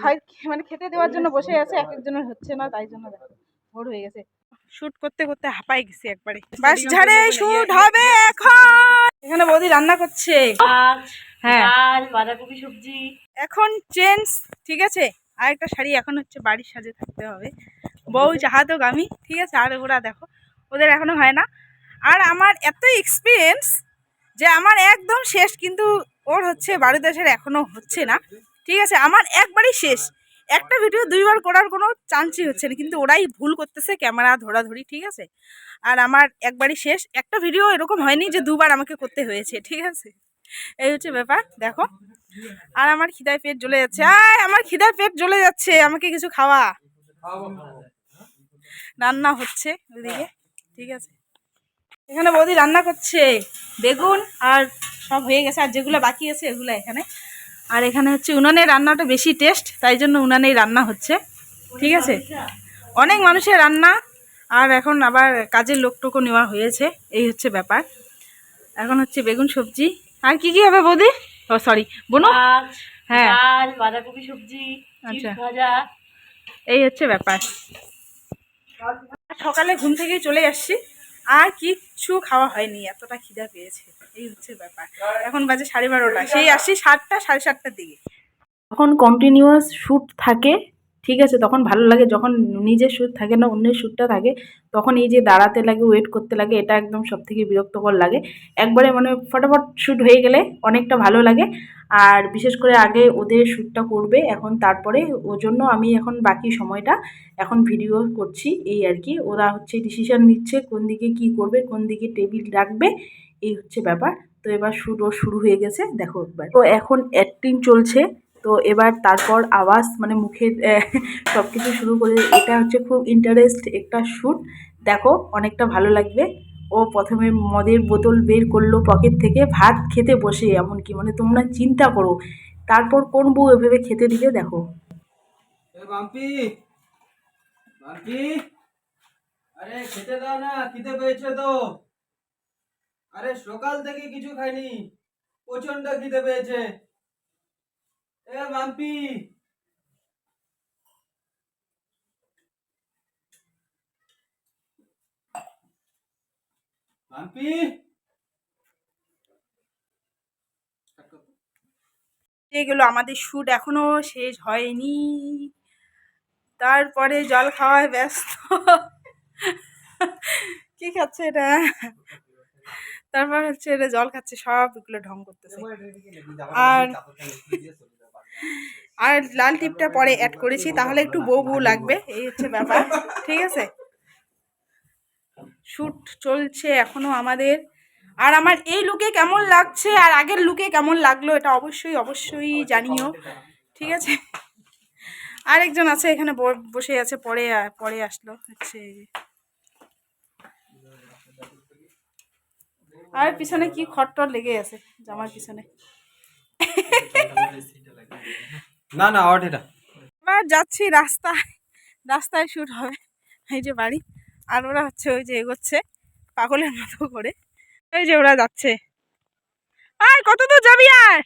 খাই মানে খেতে দেওয়ার জন্য বসে আছে এক একজনের হচ্ছে না তাই জন্য ভোর হয়ে গেছে। শুট করতে করতে হাঁপাই গেছি একবারে। বাস ঝাড়ে শুট হবে এখন। এখানে বৌদি রান্না করছে। হ্যাঁ। বাঁধাকপি সবজি। এখন চেঞ্জ ঠিক আছে? আর একটা শাড়ি এখন হচ্ছে বাড়ির সাজে থাকতে হবে। বউ জাহাতো গামি ঠিক আছে? আর ওরা দেখো ওদের এখনও হয় না। আর আমার এত এক্সপিরিয়েন্স যে আমার একদম শেষ কিন্তু ওর হচ্ছে বারো দেশের এখনও হচ্ছে না। ঠিক আছে, আমার একবারই শেষ। একটা ভিডিও দুইবার করার কোনো চান্সই হচ্ছে না, কিন্তু ওরাই ভুল করতেছে, ক্যামেরা ধরাধরি, ঠিক আছে? আর আমার একবারই শেষ। একটা ভিডিও এরকম হয়নি যে দুবার আমাকে করতে হয়েছে, ঠিক আছে? এই হচ্ছে ব্যাপার, দেখো। আর আমার খিদায় পেট জ্বলে যাচ্ছে। আয়, আমার খিদায় পেট জ্বলে যাচ্ছে, আমাকে কিছু খাওয়া। রান্না হচ্ছে ওইদিকে ঠিক আছে? এখানে বৌদি রান্না করছে, বেগুন আর সব হয়ে গেছে, আর যেগুলো বাকি আছে, এগুলো এখানে আর এখানে হচ্ছে উনানের রান্নাটা বেশি টেস্ট তাই জন্য উনানেই রান্না হচ্ছে। ঠিক আছে? অনেক মানুষের রান্না আর এখন আবার কাজের লোকটোকও নেওয়া হয়েছে এই হচ্ছে ব্যাপার। এখন হচ্ছে বেগুন সবজি। আর কি কি হবে বৌদি? ও সরি বোনো? হ্যাঁ। বাঁধাকপি সবজি আচ্ছা। এই হচ্ছে ব্যাপার। সকালে ঘুম থেকেই চলে আসছি। আর কিচ্ছু খাওয়া হয়নি, এতটা খিদা পেয়েছে। এই হচ্ছে ব্যাপার। এখন বাজে সাড়ে বারোটা, সেই আসি সাতটা, সাড়ে সাতটার দিকে। যখন কন্টিনিউয়াস শ্যুট থাকে ঠিক আছে, তখন ভালো লাগে। যখন নিজের শ্যুট থাকে না, অন্যের শ্যুটটা থাকে, তখন এই যে দাঁড়াতে লাগে ওয়েট করতে লাগে, এটা একদম সব থেকে বিরক্তকর লাগে। একবারে মানে ফটাফট শ্যুট হয়ে গেলে অনেকটা ভালো লাগে। আর বিশেষ করে আগে ওদের শ্যুটটা করবে, এখন তারপরে ওর জন্য আমি এখন বাকি সময়টা এখন ভিডিও করছি, এই আর কি। ওরা হচ্ছে ডিসিশন নিচ্ছে কোন দিকে কি করবে, কোন দিকে টেবিল রাখবে, এই হচ্ছে ব্যাপার। তো এবার শুরু শুরু হয়ে গেছে, দেখো একবার। তো এখন অ্যাক্টিং চলছে। তো এবার তারপর আওয়াজ মানে মুখের সব কিছু শুরু করে, এটা হচ্ছে খুব ইন্টারেস্ট একটা শ্যুট দেখো, অনেকটা ভালো লাগবে। ও প্রথমে মদের বোতল বের করল পকেট থেকে, ভাত খেতে বসে, এমনকি মানে তোমরা চিন্তা করো, তারপর কোন বউ এভাবে খেতে দিবে, দেখো। বাম্পি বাম্পি, আরে খেতে দাও না, খিদে পেয়েছে তো। আরে সকাল থেকে কিছু খাইনি প্রচণ্ড খিদে পেয়েছে। এ বাম্পি। বাম্পি। এগুলো আমাদের শ্যুট এখনও শেষ হয়নি। তারপরে জল খাওয়ায় ব্যস্ত। কি খাচ্ছে এটা? তারপর হচ্ছে এটা জল খাচ্ছে সব এগুলো ঢং করতেছে। আর আর লাল টিপটা পরে অ্যাড করেছি, তাহলে একটু বউ বউ লাগবে, এই হচ্ছে ব্যাপার, ঠিক আছে? শ্যুট চলছে এখনও আমাদের। আর আমার এই লুকে কেমন লাগছে, আর আগের লুকে কেমন লাগল, এটা অবশ্যই অবশ্যই জানিও, ঠিক আছে? আরেকজন আছে এখানে বসে আছে, পরে পরে আসলো, হচ্ছে আর পিছনে কি খটটর লেগে আছে, জামার পিছনে? না না অট এটা। এবার যাচ্ছি রাস্তায় রাস্তায় শ্যুট হবে। এই যে বাড়ি, আর ওরা হচ্ছে ওই যে এগোচ্ছে, পাগলের মতো করে। এই যে ওরা যাচ্ছে। আর কত দূর যাবি আর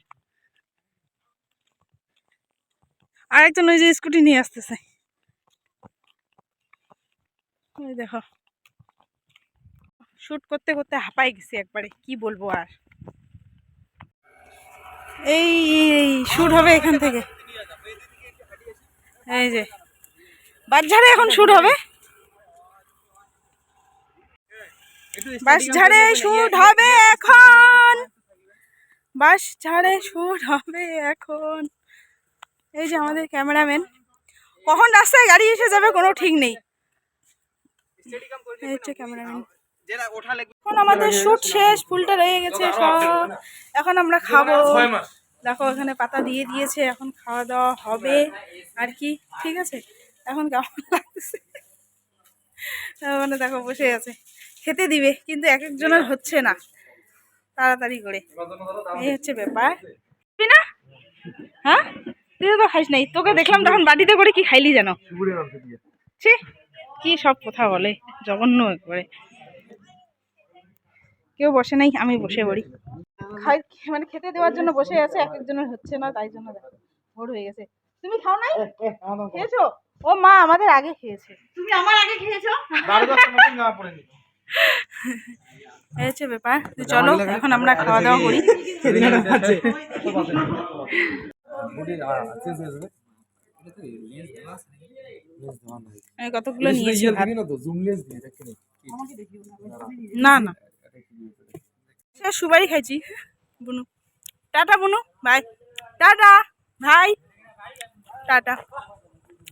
আরেকজন ওই যে স্কুটি নিয়ে আসতেছে। ওই দেখো। শ্যুট করতে করতে হাঁপাই গেছি একবারে, কি বলব আর? এই শ্যুট হবে এখান থেকে। এই যে। বাসঝাড়ে এখন শুট হবে? বাসঝাড়ে শুট হবে এখন। বাস বাসঝাড়ে শুট হবে এখন। এই যে আমাদের ক্যামেরাম্যান। কখন রাস্তায় গাড়ি এসে যাবে কোনো ঠিক নেই। এই হচ্ছে ক্যামেরাম্যান। এখন আমাদের শুট শেষ ফুলটা রয়ে গেছে সব। এখন আমরা খাব। দেখো এখানে পাতা দিয়ে দিয়েছে এখন খাওয়া দাওয়া হবে। আর কি? ঠিক আছে? এখন কেমন লাগতেছে মানে দেখো বসে আছে। খেতে দিবে কিন্তু এক একজনের হচ্ছে না। তাড়াতাড়ি করে। এই হচ্ছে ব্যাপার। না? হ্যাঁ? তুই তো খাইস নাই। তোকে দেখলাম তখন বাড়িতে করে কি খাইলি যেন? ছি কি সব কথা বলে। জঘন্য করে কেউ বসে নাই আমি বসে পড়ি। খাই মানে খেতে দেওয়ার জন্য বসে আছে এক একজনের হচ্ছে না তাই জন্য দেখো ভোর হয়ে গেছে। তুমি খাও নাই? খেয়েছো? ও মা আমাদের আগে খেয়েছে। তুমি আমার আগে খেয়েছো? এই হচ্ছে ব্যাপার চলো এখন আমরা খাওয়া দাওয়া করি। আমি কতগুলো নিয়েছি না না। সে সুপারি খাইছি। বুনু। টাটা বুনু। বাই। টাটা। ভাই। টাটা।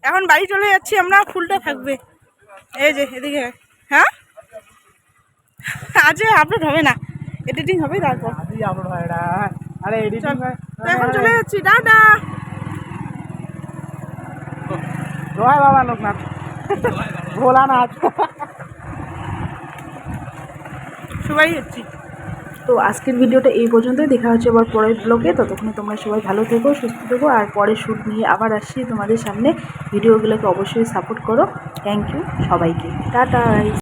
এখন বাড়ি চলে যাচ্ছি আমরা ফুলটা থাকবে। এই যে এদিকে। হ্যাঁ? আজ আপলোড হবে না। এডিটিং হবে তারপর। আরে তো এখন চলে যাচ্ছি। টাটা। জয় বাবা লোকনাথ। ভোলানাথ। সবাই যাচ্ছি তো আজকের ভিডিওটা এই পর্যন্তই। দেখা হচ্ছে আবার পরের ব্লগে ততক্ষণে তোমরা সবাই ভালো থেকো, সুস্থ থেকো আর পরে শ্যুট নিয়ে আবার আসছি তোমাদের সামনে। ভিডিওগুলোকে অবশ্যই সাপোর্ট করো। থ্যাংক ইউ সবাইকে। টাটা